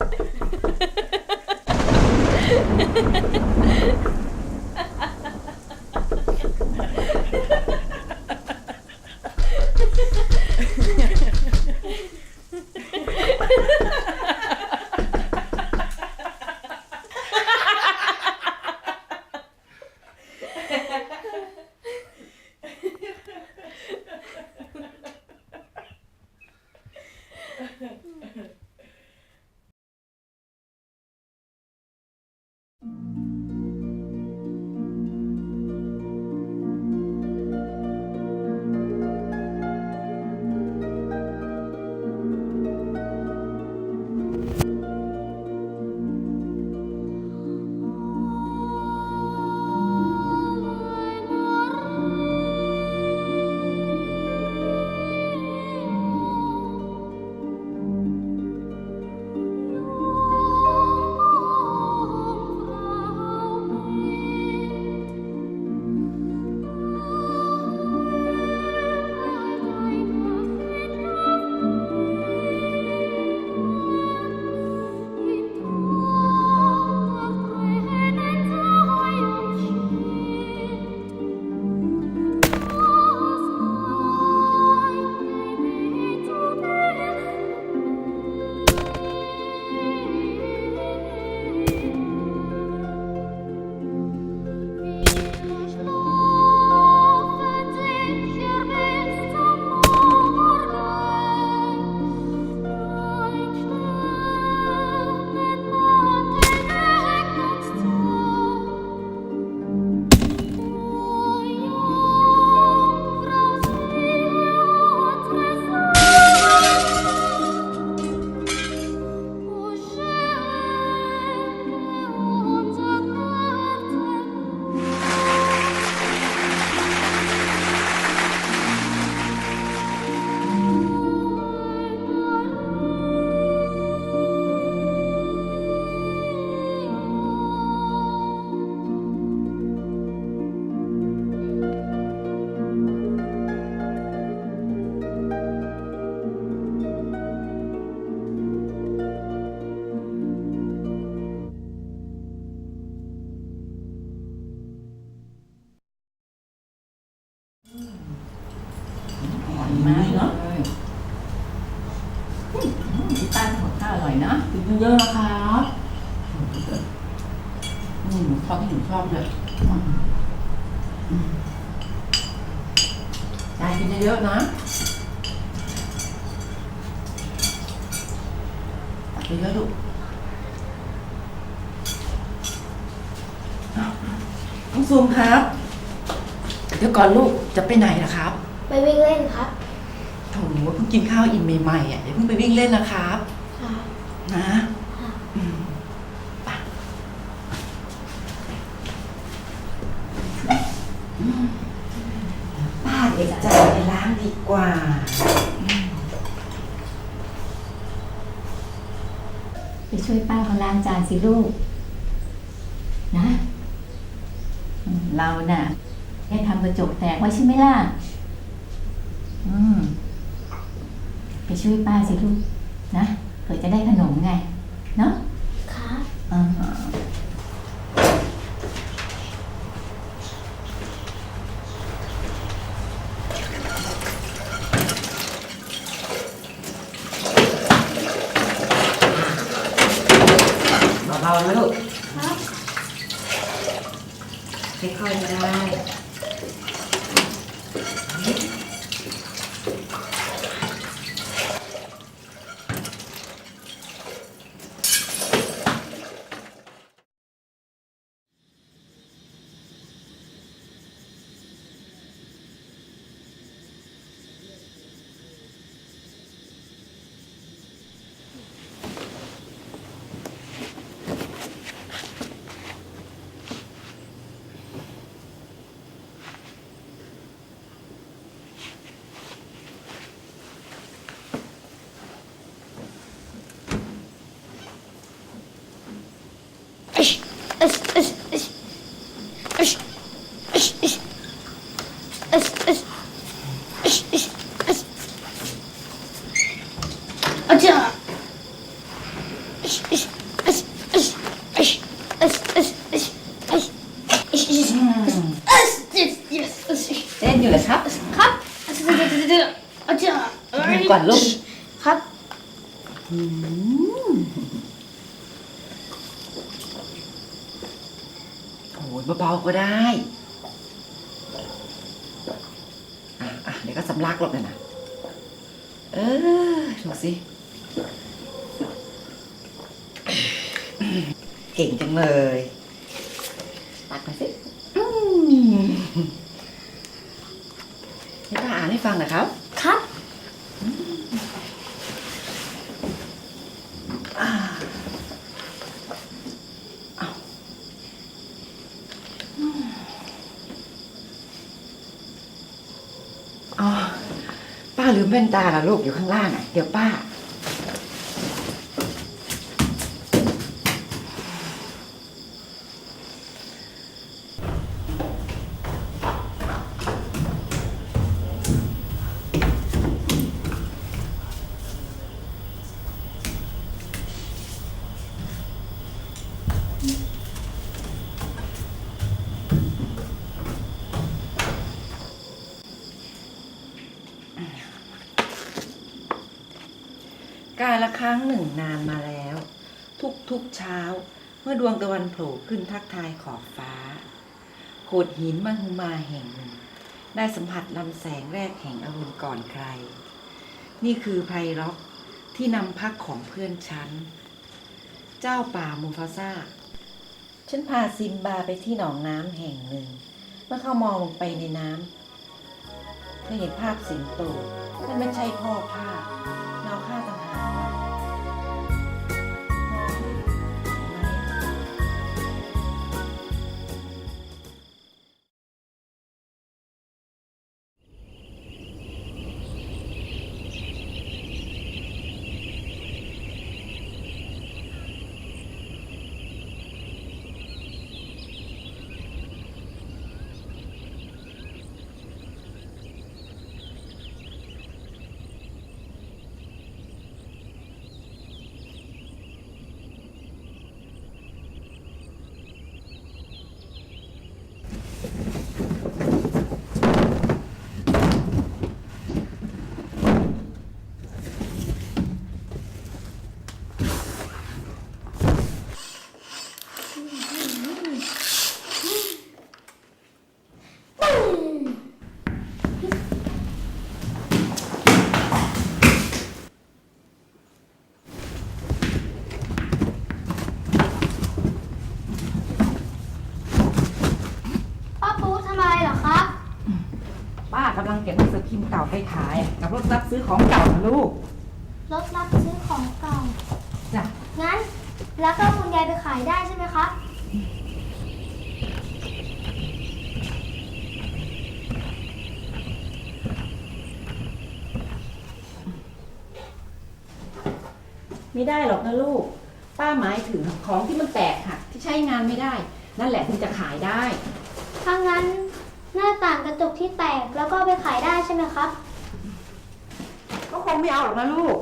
Ha ha ha ha ha! อร่อยมากเนาะพี่ป้าทำกับข้าวอร่อยนะกินเยอะๆนะครับอืมชอบที่หนูชอบเลยอืมอืมยายกินเยอะๆนะตักเยอะๆลูกน้องซูมครับ เดี๋ยวก่อนลูกจะไปไหนล่ะครับ ไปวิ่งเล่นครับ โถเพิ่งกินข้าวอิ่มใหม่ๆอะอย่าเพิ่งไปวิ่งเล่นนะครับ ค่ะ นะค่ะ อืมไปป้าเด็กจ่ายไปล้างดีกว่า ไปช่วยป้าเขาล้างจานสิลูก นะอืมเราน่ะได้ทำกระจกแตกไว้ใช่ไหมล่ะ อืม ไปช่วยป้าสิลูกนะเผื่อจะได้ขนมไง เนาะครับอ่าฮะเบาๆนะลูกครับค่อยๆก็ได้ อาเก่อนลูกครับ โอ้ยเบาๆก็ได้ เดี๋ยวก็สำลักหรอกนะนะเออดูสิ เก่งจังเลยตักมาสิให้ป้าอ่านให้ฟังหนะครับ ครับ อ๋อ ป้า ลืมแว่นตาละลูกอยู่ข้างล่างอะ เดี๋ยวป้ากา ละครั้งหนึ่งนานมาแล้วทุกทุกๆเช้า เมื่อดวงตะวันโผล่ขึ้นทักทายขอบฟ้า โขดหินมังหุมาแห่งหนึ่ง ได้สัมผัสลำแสงแรกแห่งอรุณก่อนใคร นี่คือไพร็อกที่นำพักของเพื่อนฉัน เจ้าป่ามูฟาซาฉันพาซิมบาไปที่หนองน้ำแห่งหนึ่ง เมื่อเขามองลงไปในน้ำเธอเห็นภาพสิงโตนั่นไม่ใช่พ่อภาพ กำลังเก็บหนังสือพิมพ์เก่าไปขาย กับรถรับซื้อของเก่านะลูกรถรับซื้อของเก่า จ้ะงั้น แล้วก็คุณยายไปขายได้ใช่ไหมครับ ไม่ได้หรอกนะลูก ป้าหมายถึงของที่มันแตกหักที่ใช้งานไม่ได้ นั่นแหละถึงจะขายได้ ถ้างั้น หน้าต่างกระจกที่แตกแล้วก็เอาไปขายได้ใช่ไหมครับ ก็คงไม่เอาหรอกนะลูก